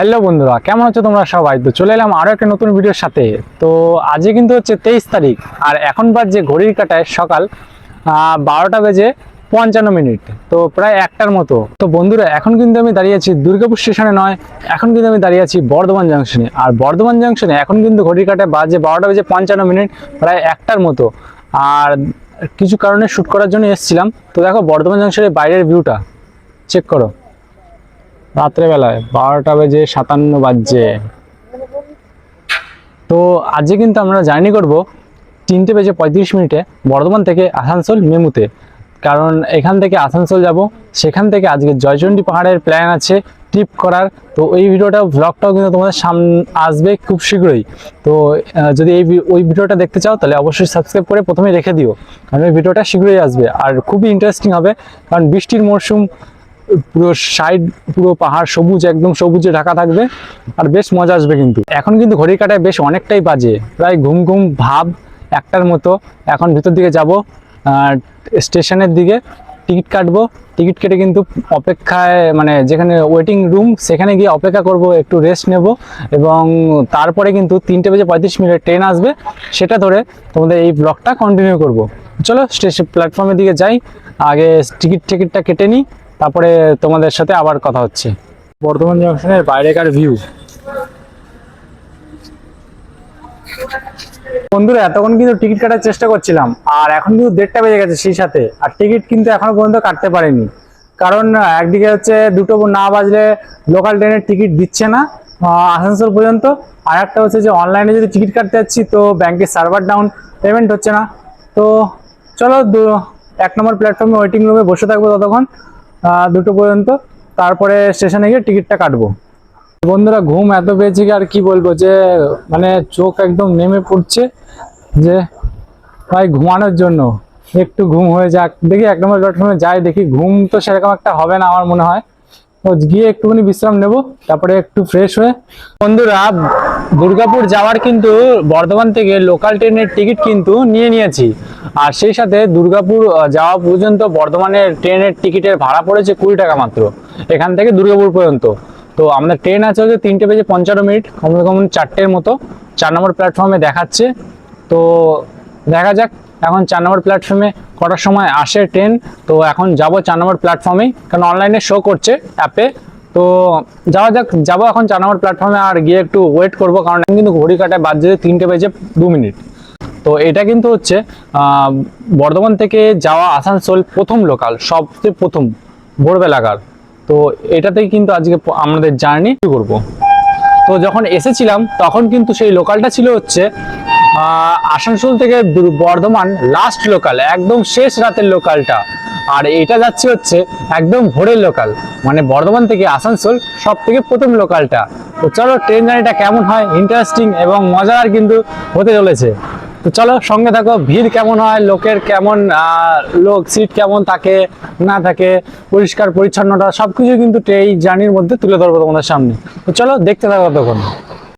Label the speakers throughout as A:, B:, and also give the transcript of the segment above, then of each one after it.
A: Hello বন্ধুরা, কেমন আছো তোমরা সবাই? তো চলে এলাম আরও একটা নতুন ভিডিওর সাথে। তো আজকে কিন্তু হচ্ছে তেইশ তারিখ, আর এখন যে ঘড়ির কাটায় সকাল বারোটা বেজে পঞ্চান্ন মিনিট, তো প্রায় একটার মতো। তো বন্ধুরা, এখন কিন্তু আমি দাঁড়িয়ে আছি দুর্গাপুর স্টেশনে নয়, এখন কিন্তু আমি দাঁড়িয়ে আছি বর্ধমান জাংশনে। আর বর্ধমান জাংশনে এখন কিন্তু ঘড়ির কাটায় বাজে বারোটা বেজে পঞ্চান্ন মিনিট, প্রায় একটার মতো। আর কিছু কারণে শ্যুট করার জন্য এসেছিলাম। তো দেখো, বর্ধমান জাংশনের বাইরের ভিউটা চেক করো। রাত্রেবেলায় বারোটা বেজে সাতান্ন বাজছে। তো আজকে কিন্তু আমরা জার্নি করব তিনটে বেজে পঁয়ত্রিশ মিনিটে বর্ধমান থেকে আসানসোল মেমুতে। কারণ এখান থেকে আসানসোল যাব, সেখান থেকে আজকে জয়চণ্ডী পাহাড়ের প্ল্যান আছে ট্রিপ করার। তো এই ভিডিওটা ভ্লগটাও কিন্তু তোমাদের সামনে আসবে খুব শীঘ্রই। তো যদি এই ওই ভিডিওটা দেখতে চাও, তাহলে অবশ্যই সাবস্ক্রাইব করে প্রথমে রেখে দিও। কারণ ওই ভিডিওটা শীঘ্রই আসবে, আর খুবই ইন্টারেস্টিং হবে। কারণ বৃষ্টির মরশুম পুরো সাইড, পুরো পাহাড় সবুজ, একদম সবুজে ঢাকা থাকবে আর বেশ মজা আসবে কিন্তু। এখন কিন্তু ঘড়ির কাটায় বেশ অনেকটাই বাজে, প্রায় ঘুম ঘুম ভাব একটার মতো। এখন ভিতর দিকে যাব স্টেশনের দিকে টিকিট কাটবো। টিকিট কেটে কিন্তু অপেক্ষায় মানে যেখানে ওয়েটিং রুম সেখানে গিয়ে অপেক্ষা করব, একটু রেস্ট নেব এবং তারপরে কিন্তু তিনটে বেজে পঁয়ত্রিশ মিনিট ট্রেন আসবে। সেটা ধরে তোমাদের এই ব্লগটা কন্টিনিউ করব। চলো স্টেশন প্ল্যাটফর্মের দিকে যাই, আগে টিকিট টিকিটটা কেটে নিই। তারপরে তোমাদের সাথে আবার কথা হচ্ছে। বর্ধমান জংশনের বাইরেকার ভিউ বন্ধুরা, এতক্ষণ কিন্তু টিকিট কাটার চেষ্টা করছিলাম, আর এখন কিন্তু দেড়টা বেজে গেছে সেই সাথে, আর টিকিট কিন্তু এখনও পর্যন্ত কাটতে পারিনি। কারণ একদিকে হচ্ছে দুটো না বাজলে লোকাল ট্রেনের টিকিট দিচ্ছে না আসানসোল পর্যন্ত, আর একটা হচ্ছে যে অনলাইনে যদি টিকিট কাটতে যাচ্ছি, তো ব্যাংকের সার্ভার ডাউন পেমেন্ট হচ্ছে না। তো চলো এক নম্বর প্ল্যাটফর্মে ওয়েটিং রুমে বসে থাকব ততক্ষণ। দুটো পর্যন্ত। তারপরে স্টেশনে গিয়ে টিকিটটা কাটবো। বন্ধুরা, ঘুম এত পেয়েছে আর কি বলব যে মানে চোখ একদম নেমে পড়ছে যে, ভাই, ঘুমানোর জন্য। একটু ঘুম হয়ে যাক। দেখি এক নম্বর প্ল্যাটফর্মে যাই দেখি ঘুম তো সেরকম একটা হবে না আমার মনে হয়। গিয়ে একটুখানি বিশ্রাম নেব, তারপরে একটু ফ্রেশ হয়ে। বন্ধুরা, দুর্গাপুর যাওয়ার কিন্তু বর্ধমান থেকে লোকাল ট্রেনের টিকিট কিন্তু নিয়ে নিয়েছি। আর সেই সাথে দুর্গাপুর যাওয়া পর্যন্ত বর্ধমানের ট্রেনের টিকিটের ভাড়া পড়েছে কুড়ি টাকা মাত্র, এখান থেকে দুর্গাপুর পর্যন্ত। তো আমাদের ট্রেন আছে হচ্ছে তিনটে বেজে পঞ্চান্ন মিনিট, কমসে কম চারটের মতো, চার নম্বর প্ল্যাটফর্মে দেখাচ্ছে। তো দেখা যাক এখন চার নম্বর প্ল্যাটফর্মে কটার সময় আসে ট্রেন তো এখন যাব চার নম্বর প্ল্যাটফর্মেই কারণ অনলাইনে শো করছে অ্যাপে তো যাওয়া যাক, যাব এখন চার নম্বর প্ল্যাটফর্মে আর গিয়ে একটু ওয়েট করব, কারণ এখন কিন্তু ঘড়ি কাটায় বাদ যেতে তিনটে বেজে দু মিনিট। তো এটা কিন্তু হচ্ছে বর্ধমান থেকে যাওয়া আসানসোল প্রথম লোকাল সবচেয়ে প্রথম ভোরবেলাকার তো এটাতেই কিন্তু আজকে আমাদের জার্নি করব। তো যখন এসেছিলাম, তখন কিন্তু সেই লোকালটা ছিল হচ্ছে আসানসোল থেকে বর্ধমান লাস্ট লোকাল একদম শেষ রাতের লোকালটা আর এটা যাচ্ছে হচ্ছে একদম ভোরের লোকাল মানে বর্ধমান থেকে আসানসোল সব থেকে প্রথম লোকালটা তো চলো ট্রেন জার্নিটা কেমন হয় ইন্টারেস্টিং এবং মজার কিন্তু হতে চলেছে। তো চলো সঙ্গে থাকো, ভিড় কেমন হয়, লোকের কেমন লোক সিট কেমন থাকে, না থাকে, পরিষ্কার, পরিচ্ছন্নতা, সবকিছু কিন্তু এই জার্নির মধ্যে তুলে ধরবো তোমাদের সামনে। তো চলো দেখতে থাকো তখন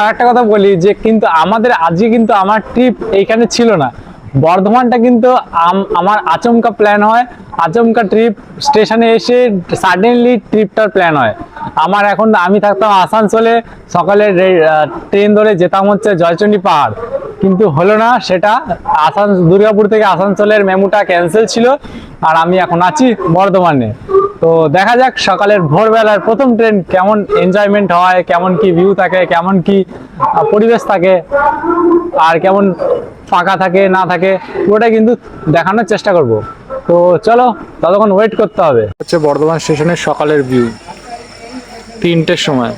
A: আর একটা কথা বলি যে কিন্তু আমাদের আজকে কিন্তু আমার ট্রিপ এইখানে ছিল না। বর্ধমানটা কিন্তু আমার আচমকা প্ল্যান হয়। আচমকা ট্রিপ স্টেশনে এসে সাডেনলি ট্রিপটার প্ল্যান হয়। আমার এখন আমি থাকতাম আসানসোলে, সকালে ট্রেন ধরে যেতাম হচ্ছে জয়চণ্ডী পাহাড়। কিন্তু হলো না, সেটা আসান দুর্গাপুর থেকে আসানসোলের মেমুটা ক্যান্সেল ছিল। আর আমি এখন আছি বর্ধমানে। তো দেখা যাক সকালের ভোরবেলার প্রথম ট্রেন কেমন এনজয়মেন্ট হয় কেমন কি ভিউ থাকে কেমন কি পরিবেশ থাকে আর কেমন ফাঁকা থাকে না থাকে পুরোটা কিন্তু দেখানোর চেষ্টা করব। তো চলো ততক্ষণ ওয়েট করতে হবে। হচ্ছে বর্ধমান স্টেশনের সকালের ভিউ তিনটের সময়।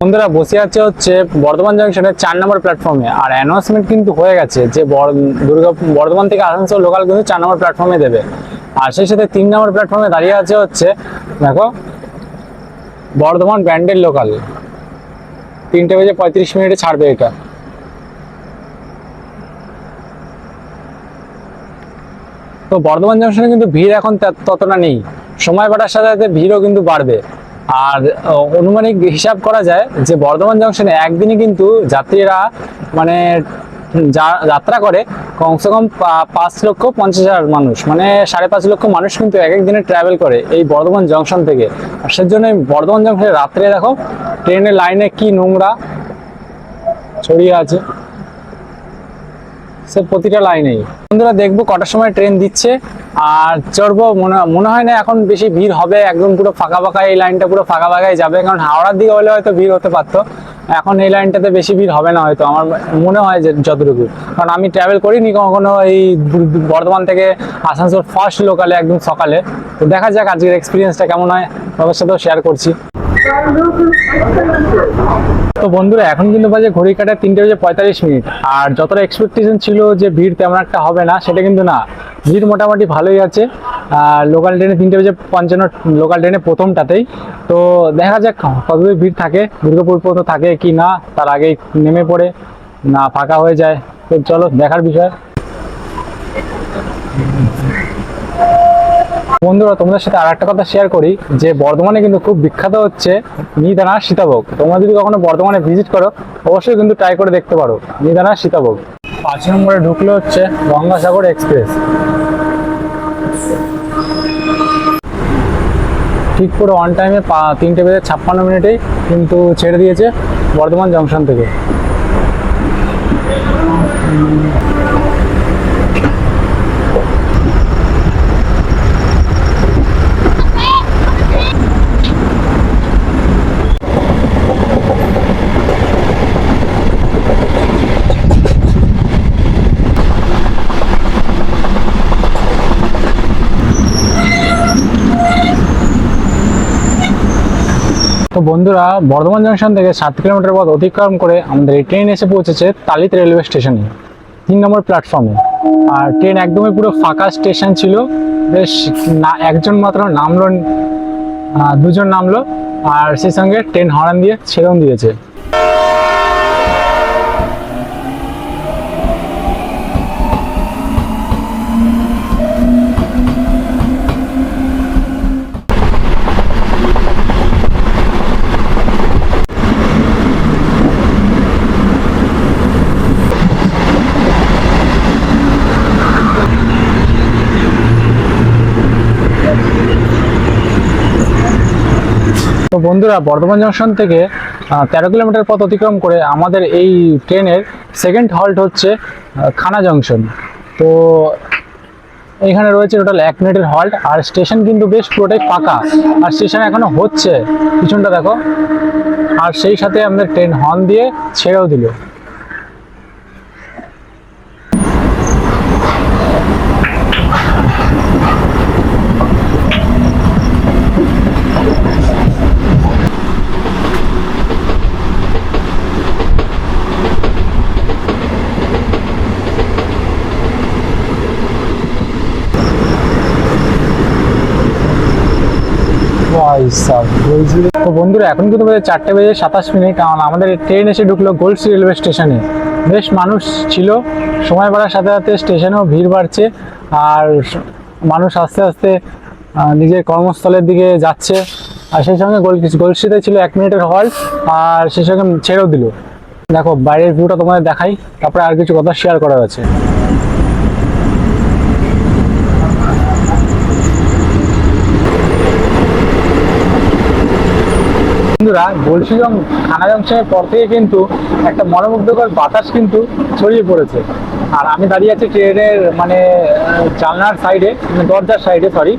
A: বন্ধুরা বসে আছে হচ্ছে বর্ধমান জাংশনের চার নম্বর প্ল্যাটফর্মে আর অ্যানাউন্সমেন্ট কিন্তু হয়ে গেছে যে দুর্গা বর্ধমান থেকে আসানসোল লোকাল কিন্তু চার নম্বর প্ল্যাটফর্মে দেবে। আর সেই সাথে তিন নম্বর প্ল্যাটফর্মে দাঁড়িয়ে আছে হচ্ছে, দেখো, বর্ধমান ব্যান্ডের লোকাল তিনটে বেজে পঁয়ত্রিশ মিনিটে ছাড়বে এটা। তো বর্ধমান জংশনে কিন্তু ভিড় এখন ততটা নেই। সময় বাড়ার সাথে সাথে ভিড়ও কিন্তু বাড়বে। আর অনুমানিক হিসাব করা যায় যে বর্ধমান জংশনে একদিনে কিন্তু যাত্রীরা মানে যাত্রা করে কমসে কম পাঁচ লক্ষ পঞ্চাশ হাজার মানুষ। মানে সাড়ে পাঁচ লক্ষ মানুষ কিন্তু এক এক দিনে ট্রাভেল করে এই বর্ধমান জংশন থেকে। আর সেজন্য বর্ধমান জংশনে রাত্রে দেখো, ট্রেনের লাইনে কি নোংরা ছড়িয়ে আছে। সে প্রতিটা লাইনেই বন্ধুরা দেখব কটার সময় ট্রেন দিচ্ছে। আর চড়বো, মনে মনে হয় না এখন বেশি ভিড় হবে, একদম পুরো ফাঁকা ফাঁকা, এই লাইনটা পুরো ফাঁকা ফাঁকাই যাবে, কারণ হাওড়ার দিকে হলে হয়তো ভিড় হতে পারতো। এখন এই লাইনটাতে বেশি ভিড় হবে না হয়তো, আমার মনে হয় যে যতটুকু। কারণ আমি ট্রাভেল করিনি কখনো এই বর্ধমান থেকে আসানসোল ফার্স্ট লোকালে একদম সকালে। তো দেখা যাক আজকের এক্সপিরিয়েন্সটা কেমন হয় সবার সাথেও শেয়ার করছি। তো বন্ধুরা, এখন কিন্তু বাজে ঘড়ি কাটা তিনটে বাজে পঁয়তাল্লিশ মিনিট। আর যতটা এক্সপেকটেশন ছিল যে ভিড় তেমন একটা হবে না, সেটা কিন্তু না। ভিড় মোটামুটি ভালোই আছে। আর লোকাল ট্রেনে তিনটে বাজে পঞ্চান্ন লোকাল ট্রেনে প্রথমটাতেই। তো দেখা যাক কতদূর ভিড় থাকে, দুর্গাপুর পর্যন্ত থাকে কি না, তার আগেই নেমে পড়ে, না ফাঁকা হয়ে যায়। তো চলো, দেখার বিষয়। বন্ধুরা, তোমাদের সাথে আর একটা কথা শেয়ার করি, যে বর্ধমানে কিন্তু খুব বিখ্যাত হচ্ছে নিদানার সীতাভোগ। তোমরা যদি কখনো বর্ধমানে ভিজিট করো, অবশ্যই কিন্তু ট্রাই করে দেখতে পারো নিদানার সীতাভোগ। পাঁচ নম্বরে ঢুকলো হচ্ছে গঙ্গাসাগর এক্সপ্রেস ঠিক পুরো অন টাইমে তিনটে বেজে ছাপ্পান্ন মিনিটেই কিন্তু ছেড়ে দিয়েছে বর্ধমান জংশন থেকে। তো বন্ধুরা, বর্ধমান জংশন থেকে সাত কিলোমিটার পথ অতিক্রম করে আমাদের এই ট্রেন এসে পৌঁছেছে তালিত রেলওয়ে স্টেশনে তিন নম্বর প্ল্যাটফর্মে আর ট্রেন একদমই পুরো ফাঁকা স্টেশন ছিল, বেশ না, একজন মাত্র নামলো দুজন নামলো, আর সেই সঙ্গে ট্রেন হরান দিয়ে ছেড়েও দিয়েছে। তো বন্ধুরা, বর্ধমান জংশন থেকে তেরো কিলোমিটার পথ অতিক্রম করে আমাদের এই ট্রেনের সেকেন্ড হল্ট হচ্ছে খানা জংশন তো এখানে রয়েছে টোটাল এক মিনিটের হল্ট আর স্টেশন কিন্তু বেশ পুরোটাই পাকা আর স্টেশন এখনও হচ্ছে, পিছনটা দেখো। আর সেই সাথে আমাদের ট্রেন হর্ন দিয়ে ছেড়েও দিল ভাই সাব তো বন্ধুরা, এখন কিন্তু বাজে চারটে বেজে সাতাশ মিনিট। কারণ আমাদের ট্রেন এসে ঢুকলো গোলসি রেলওয়ে স্টেশনে বেশ মানুষ ছিল, সময় বাড়ার সাথে সাথে স্টেশনেও ভিড় বাড়ছে, আর মানুষ আস্তে আস্তে নিজের কর্মস্থলের দিকে যাচ্ছে। আর সেই সঙ্গে গোল গোলসিতে ছিল এক মিনিটের হল্ট আর সেই সঙ্গে ছেড়েও দিল। দেখো, বাইরের ভিউটা তোমাদের দেখাই, তারপরে আর কিছু কথা শেয়ার করার আছে। বন্ধুরা বলছি যখন খানা জংশনের পর থেকে কিন্তু একটা মনোমুগ্ধকর বাতাস কিন্তু ছড়িয়ে পড়েছে। আর আমি দাঁড়িয়ে আছি ট্রেনের মানে জানলার সাইডে মানে দরজার সাইডে সরি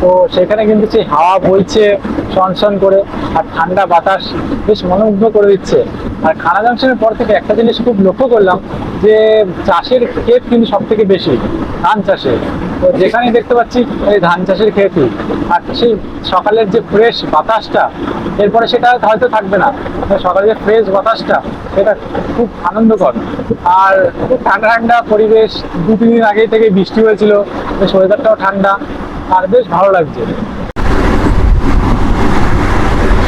A: তো সেখানে কিন্তু সেই হাওয়া বইছে শনশন করে, আর ঠান্ডা বাতাস বেশ মনোমুগ্ধ করে দিচ্ছে। আর খানা জংশনের পর থেকে একটা জিনিস খুব লক্ষ্য করলাম যে, চাষের ক্ষেত কিন্তু সব থেকে বেশি, ধান চাষের। তো যেখানে দেখতে পাচ্ছি এই ধান চাষের ক্ষেতই আর সেই সকালের যে ফ্রেশ বাতাসটা, এরপরে সেটা হয়তো থাকবে না। তো সকালের যে ফ্রেশ বাতাসটা, সেটা খুব আনন্দকর। আর খুব ঠান্ডা ঠান্ডা পরিবেশ, দু তিন দিন আগেই থেকে বৃষ্টি হয়েছিল, বেশ ওয়েদারটাও ঠান্ডা, আর বেশ ভালো লাগছে।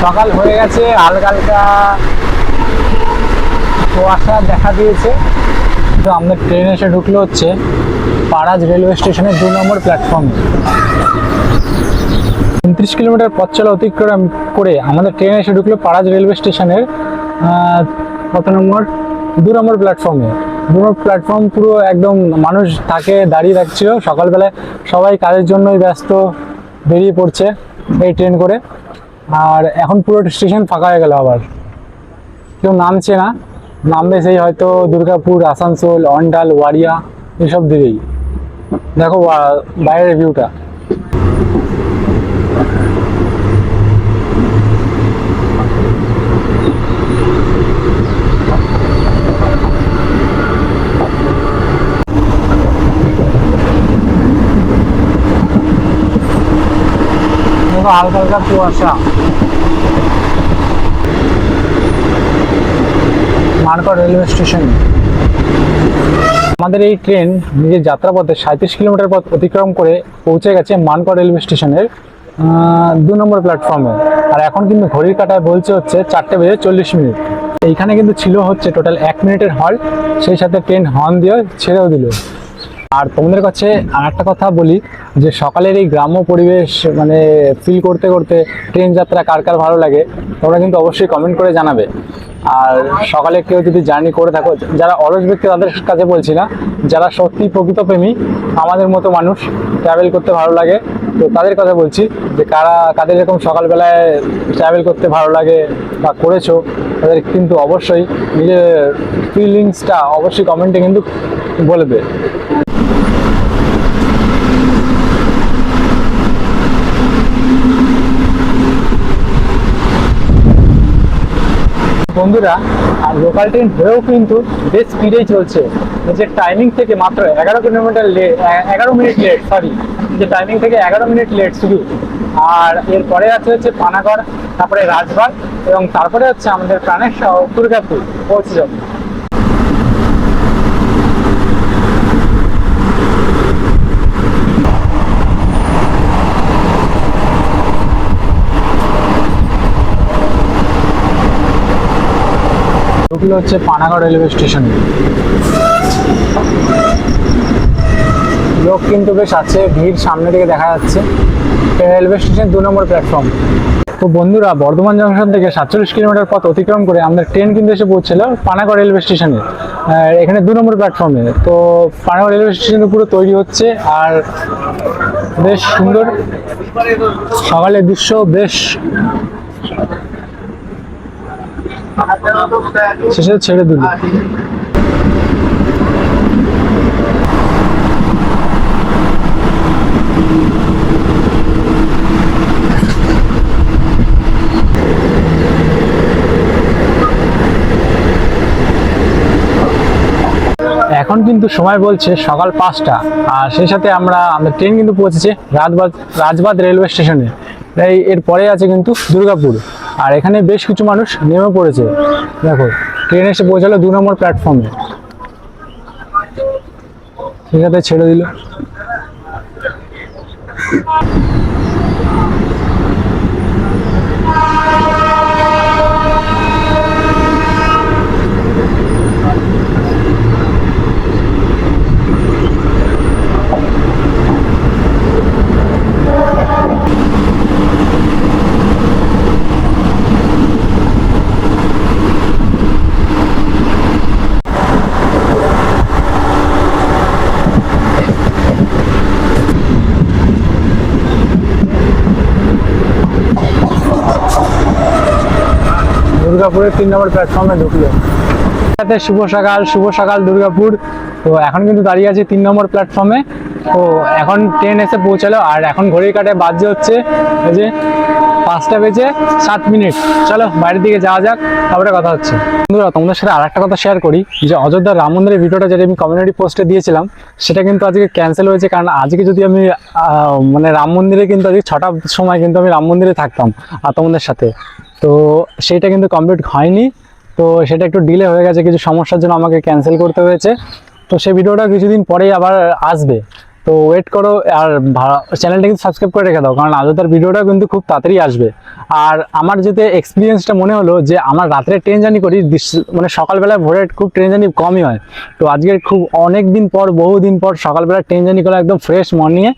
A: সকাল হয়ে গেছে, হালকা হালকা কুয়াশা দেখা দিয়েছে। তো আমাদের ট্রেন এসে ঢুকলো হচ্ছে। পাড়াজ রেলওয়ে স্টেশনের দু নম্বর প্ল্যাটফর্ম। উনত্রিশ কিলোমিটার পথ চলা অতিক্রম করে আমাদের ট্রেন এসে ঢুকলো পাড়াজ রেলওয়ে স্টেশনের কত নম্বর? দু নম্বর প্ল্যাটফর্মে। দু নম্বর প্ল্যাটফর্ম পুরো একদম মানুষ থাকে, দাঁড়িয়ে রাখছিল সকালবেলায় সবাই কাজের জন্যই ব্যস্ত, বেরিয়ে পড়ছে এই ট্রেন করে। আর এখন পুরো স্টেশন ফাঁকা হয়ে গেল আবার। কেউ নামছে না। নামবে সেই হয়তো দুর্গাপুর, আসানসোল, অন্ডাল, ওয়ারিয়া। এসব দিকেই। দেখো বাইরের ভিউটা হালকা হালকা কুয়াশা। Mankar railway station. আমাদের এই ট্রেন নিজের যাত্রাপথে সাঁত্রিশ কিলোমিটার পথ অতিক্রম করে পৌঁছে গেছে মানকড় রেলওয়ে স্টেশনের দু নম্বর প্ল্যাটফর্মে আর এখন কিন্তু ঘড়ির কাটায় বলছে হচ্ছে চারটে বেজে চল্লিশ মিনিট। এইখানে কিন্তু ছিল হচ্ছে টোটাল এক মিনিটের হল সেই সাথে ট্রেন হর্ন দিয়ে ছেড়েও দিল। আর তোমাদের কাছে আর একটা কথা বলি যে সকালের এই গ্রাম্য পরিবেশ মানে ফিল করতে করতে ট্রেন যাত্রা কার কার ভালো লাগে, তোমরা কিন্তু অবশ্যই কমেন্ট করে জানাবে। আর সকালে কেউ যদি জার্নি করে থাকো, যারা অলস ব্যক্তি তাদের কাছে বলছি না, যারা সত্যি প্রকৃত প্রেমী, আমাদের মতো মানুষ ট্রাভেল করতে ভালো লাগে, তো তাদের কথা বলছি যে কারা, কাদের এরকম সকালবেলায় ট্রাভেল করতে ভালো লাগে বা করেছ, তাদের কিন্তু অবশ্যই নিজের ফিলিংসটা অবশ্যই কমেন্টে কিন্তু বলবে বন্ধুরা, আর লোকাল ট্রেন হয়েও কিন্তু বেশ স্পিডেই চলছে। যে টাইমিং থেকে মাত্র এগারো কিলোমিটার লেট এগারো মিনিট লেট সরি যে টাইমিং থেকে এগারো মিনিট লেট শুধু আর এরপরে আছে হচ্ছে পানাগড়, তারপরে রাজবাগ এবং তারপরে হচ্ছে আমাদের প্রাণের দুর্গাপুর, পৌঁছে যাবে। ঢুকলো হচ্ছে পানাগড় রেলওয়ে স্টেশন। লোক কিন্তু বেশ আছে, ভিড় সামনে থেকে দেখা যাচ্ছে। রেলওয়ে স্টেশন দু নম্বর প্ল্যাটফর্ম তো বন্ধুরা, বর্ধমান জংশন থেকে সাতচল্লিশ কিলোমিটার পথ অতিক্রম করে আমাদের ট্রেন কিন্তু এসে পৌঁছছিল পানাগড় রেলওয়ে স্টেশনে। এখানে দু নম্বর প্ল্যাটফর্মে তো পানাগড় রেলওয়ে স্টেশন পুরো তৈরি হচ্ছে আর বেশ সুন্দর। সকালের দৃশ্য বেশ শেষে ছেড়ে দিল এখন কিন্তু সময় বলছে সকাল পাঁচটা। আর সেই সাথে আমরা আমাদের ট্রেন কিন্তু পৌঁছেছে রাজবাদ রাজবাদ রেলওয়ে স্টেশনে। এই এর পরে আছে কিন্তু দুর্গাপুর। আর এখানে বেশ কিছু মানুষ নেমে পড়েছে। দেখো, ট্রেন এসে পৌঁছালো দু নম্বর প্ল্যাটফর্মে ঠিক আছে, ছেড়ে দিল। দুর্গাপুরের তিন নম্বর প্ল্যাটফর্মে ঢুকলো। শুভ সকাল শুভ সকাল দুর্গাপুর। তো এখন কিন্তু দাঁড়িয়ে আছে তিন নম্বর প্ল্যাটফর্মে তো এখন ট্রেন এসে পৌঁছালো, আর এখন ঘড়ির কাটে বাজছে হচ্ছে এই যে পাঁচটা বেজে সাত মিনিট। চলো বাইরের দিকে যাওয়া যাক, তারপরে কথা হচ্ছে। বন্ধুরা, তোমাদের সাথে আর একটা কথা শেয়ার করি, যে অযোধ্যা রাম মন্দিরের ভিডিওটা যেটা আমি কমিউনিটি পোস্টে দিয়েছিলাম, সেটা কিন্তু আজকে ক্যান্সেল হয়েছে, কারণ আজকে যদি আমি মানে রাম মন্দিরে কিন্তু আজকে ছটার সময় কিন্তু আমি রাম মন্দিরে থাকতাম আর তোমাদের সাথে। তো সেইটা কিন্তু কমপ্লিট হয়নি, তো সেটা একটু ডিলে হয়ে গেছে, কিছু সমস্যার জন্য আমাকে ক্যান্সেল করতে হয়েছে। তো সেই ভিডিওটা কিছুদিন পরেই আবার আসবে। তো ওয়েট করো, আর চ্যানেলটা কিন্তু সাবস্ক্রাইব করে রেখে দাও, কারণ আজতার ভিডিওটা কিন্তু খুব তাড়াতাড়ি আসবে। আর আমার যেতে এক্সপিরিয়েন্সটা মনে হলো যে, আমার রাত্রে ট্রেন জার্নি করি মানে সকালবেলা ভোরে খুব ট্রেন জার্নি কমই হয়। তো আজকে খুব অনেক দিন পর, বহুদিন পর সকালবেলা ট্রেন জার্নি করা একদম ফ্রেশ মর্নিংয়ে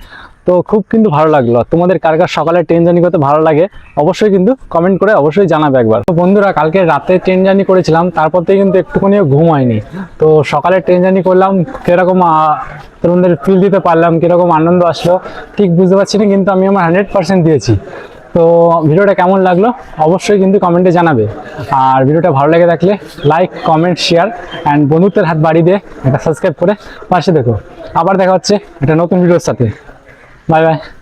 A: তো খুব কিন্তু ভালো লাগল। তোমাদের কার কার সকালে ট্রেন জার্নি করতে ভালো লাগে, অবশ্যই কিন্তু কমেন্ট করে অবশ্যই জানাবে একবার। তো বন্ধুরা, কালকে রাতে ট্রেন জার্নি করেছিলাম, তারপর থেকে কিন্তু একটুখানিও ঘুম হয়নি। তো সকালে ট্রেন জার্নি করলাম, কীরকম তোমাদের ফিল দিতে পারলাম, কীরকম আনন্দ আসলো, ঠিক বুঝতে পারছি না, কিন্তু আমি আমার হান্ড্রেড পার্সেন্ট দিয়েছি। তো ভিডিওটা কেমন লাগল, অবশ্যই কিন্তু কমেন্টে জানাবে। আর ভিডিওটা ভালো লেগে থাকলে লাইক কমেন্ট শেয়ার অ্যান্ড বন্ধুত্বের হাত বাড়ি দিয়ে এটা সাবস্ক্রাইব করে পাশে দেখো। আবার দেখা হচ্ছে একটা নতুন ভিডিওর সাথে। 拜拜。